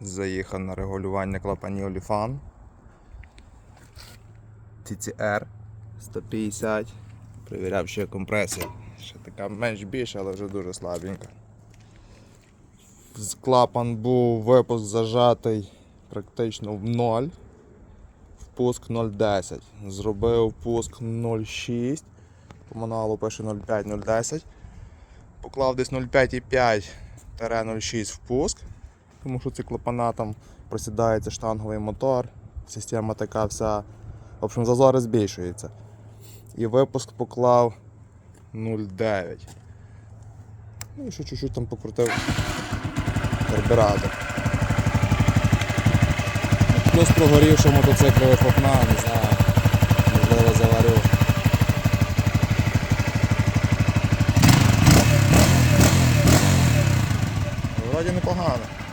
Заїхав на регулювання клапанів Olifan. TCR 150. Перевіряв, є компресія. Ще така менш більша, але вже дуже слабенька. Клапан був випуск зажатий практично в 0. Впуск 0,10. Зробив впуск 0,6. По маnuалу пише 0,5-0,10. Поклав десь 0,5,5-0,6 впуск. Тому що ці клапана там просідається штанговий мотор, система така вся. В общем, зазори збільшуються. І випуск поклав 0,9. Ну і ще чуть-чуть там покрутив карбюратор. Плюс прогорівши мотоцикловий вихлопна, не знаю, можливо заварю. Вроді непогано.